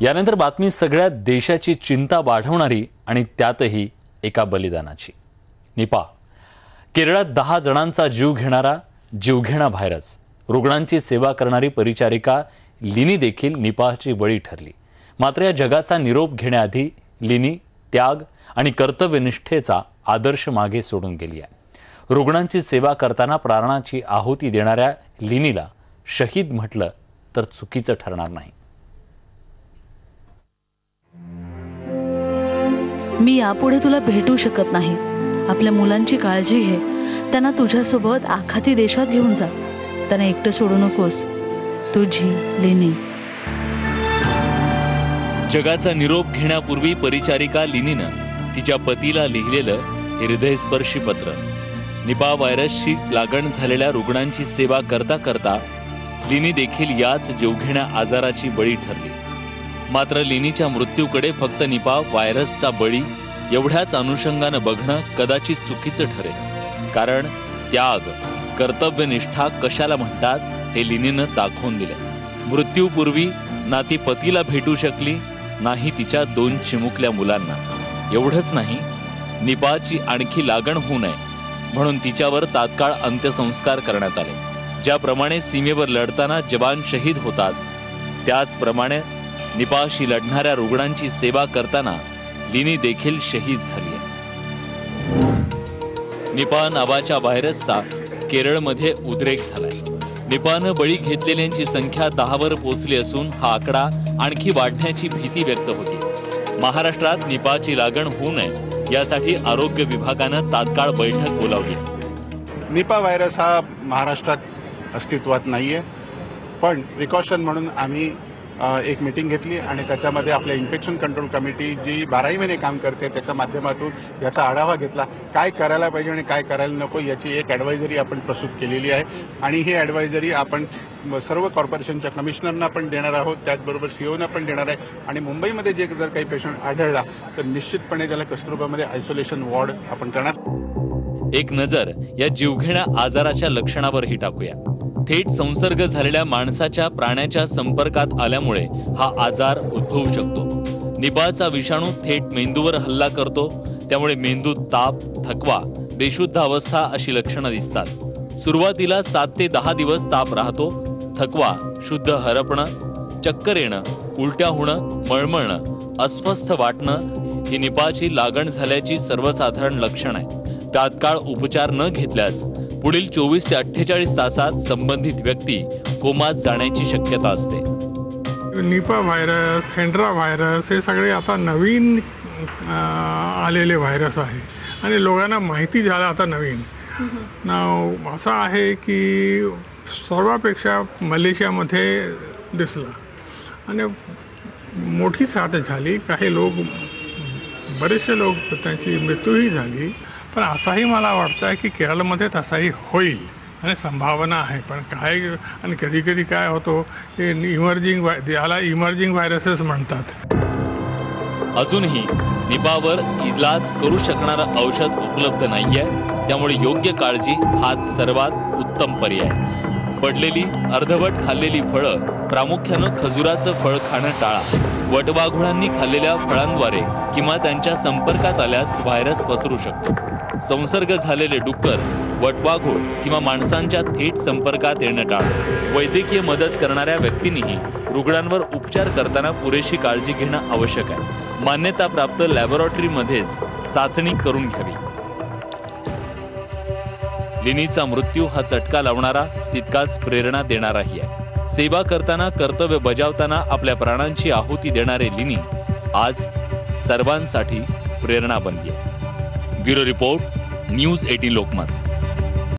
यानंतर बातमी सगळ्या देशाची चिंता वाढवणारी आणि त्यातही एका बलिदानाची. निपा केरळात दहा जणांचा जीव घेणारा जीवघेणा व्हायरस रुग्णांची सेवा करणारी परिचारिका लिनी देखील निपाहची बळी ठरली. मात्र या जगाचा निरोप घेण्याआधी लिनी त्याग आणि कर्तव्यनिष्ठेचा आदर्श मागे सोडून गेली आहे. रुग्णांची सेवा करताना प्राणाची आहुती देणाऱ्या लिनीला शहीद म्हटलं तर चुकीचं ठरणार नाही. मी यापुढे तुला भेटू शकत नाही. आपल्या मुलांची काळजी घे. त्यांना तुझ्यासोबत आखाती देशात घेऊन जा. त्यांना एकटं सोडू नकोस. तुझी लिनी. जगाचा निरोप घेण्यापूर्वी परिचारिका लिनीनं तिच्या पतीला लिहिलेलं हृदयस्पर्शी पत्र. निपा व्हायरसची लागण झालेल्या रुग्णांची सेवा करता करता लिनी देखील याच जीवघेण्या आजाराची बळी ठरली. मात्र लिनीच्या मृत्यूकडे फक्त निपा व्हायरसचा बळी एवढ्याच अनुषंगानं बघणं कदाचित चुकीचं ठरेल. कारण त्याग कर्तव्यनिष्ठा कशाला म्हणतात हे लिनीनं दाखवून दिलं. मृत्यूपूर्वी ना ती पतीला भेटू शकली नाही तिच्या दोन चिमुकल्या मुलांना. एवढंच नाही निपाची आणखी लागण होऊ नये म्हणून तिच्यावर तात्काळ अंत्यसंस्कार करण्यात आले. ज्याप्रमाणे सीमेवर लढताना जवान शहीद होतात त्याचप्रमाणे निपाशी लढणाऱ्या रुग्णांची सेवा करताना लिनी देखील शहीद झाली आहे. निपा नावाच्या व्हायरसचा केरळमध्ये उद्रेक झालाय. निपानं बळी घेतलेल्यांची संख्या दहावर पोहोचली असून हा आकडा आणखी वाढण्याची भीती व्यक्त होती. महाराष्ट्रात निपाची लागण होऊ नये यासाठी आरोग्य विभागानं तात्काळ बैठक बोलावली. निपा व्हायरस हा महाराष्ट्रात अस्तित्वात नाही आहे पण प्रिकॉशन म्हणून आम्ही एक मिटिंग घेतली आणि त्याच्यामध्ये आपल्या इन्फेक्शन कंट्रोल कमिटी जी बाराही महिने काम करते त्याच्या माध्यमातून याचा आढावा घेतला. काय करायला पाहिजे आणि काय करायला नको याची एक ॲडवायझरी आपण प्रस्तुत केलेली आहे. आणि ही ॲडवायझरी आपण सर्व कॉर्पोरेशनच्या कमिशनरना पण देणार आहोत त्याचबरोबर सीओना पण देणार आहे. आणि मुंबईमध्ये जे जर काही पेशंट आढळला तर निश्चितपणे त्याला कस्तुरबामध्ये आयसोलेशन वॉर्ड आपण करणार. एक नजर या जीवघेण्या आजाराच्या लक्षणावरही टाकूया. थेट संसर्ग झालेल्या माणसाच्या प्राण्याच्या संपर्कात आल्यामुळे हा आजार उद्भवू शकतो. निपाळचा विषाणू थेट मेंदूवर हल्ला करतो त्यामुळे मेंदूत ताप थकवा बेशुद्ध अवस्था अशी लक्षणं दिसतात. सुरुवातीला सात ते दहा दिवस ताप राहतो थकवा शुद्ध हरपणं चक्कर येणं उलट्या होणं मळमळणं अस्वस्थ वाटणं ही निपाची लागण झाल्याची सर्वसाधारण लक्षण आहे तात्काळ उपचार न घेतल्यास पुढील चोवीस ते अठ्ठेचाळीस तासात संबंधित व्यक्ती कोमात जाण्याची शक्यता असते. निपा व्हायरस हेंड्रा व्हायरस हे सगळे आता नवीन आलेले व्हायरस आहे. आणि लोकांना माहिती झालं आता नवीन. नाव असं आहे की सर्वापेक्षा मलेशियामध्ये दिसला. आणि मोठी साथ झाली. काही लोक बरेचसे लोक त्यांची मृत्यूही झाली. पण असाही मला वाटतं आहे की केरळमध्ये तसाही होईल आणि संभावना आहे. पण काय आणि कधी कधी काय होतो हे इमर्जिंग व्हाय याला इमर्जिंग व्हायरसेस म्हणतात. अजूनही निपावर इलाज करू शकणारं औषध उपलब्ध नाहीये. त्यामुळे योग्य काळजी हाच सर्वात उत्तम पर्याय. पडलेली अर्धवट खाल्लेली फळं प्रामुख्यानं खजुराचं फळ खाणं टाळा. वटवाघुळांनी खाल्लेल्या फळांद्वारे किंवा त्यांच्या संपर्कात आल्यास व्हायरस पसरू शकतो. संसर्ग झालेले डुक्कर वटवाघूळ किंवा माणसांच्या थेट संपर्कात येणं टाळ वैद्यकीय मदत करणाऱ्या व्यक्तींनीही रुग्णांवर उपचार करताना पुरेशी काळजी घेणं आवश्यक आहे. मान्यताप्राप्त लॅबोरेटरीमध्येच चाचणी करून घ्यावी. लिनीचा मृत्यू हा चटका लावणारा तितकाच प्रेरणा देणाराही आहे. सेवा करताना कर्तव्य बजावताना आपल्या प्राणांची आहुती देणारे लिनी आज सर्वांसाठी प्रेरणा बनली आहे. Bureau report news eighteen Lokmat.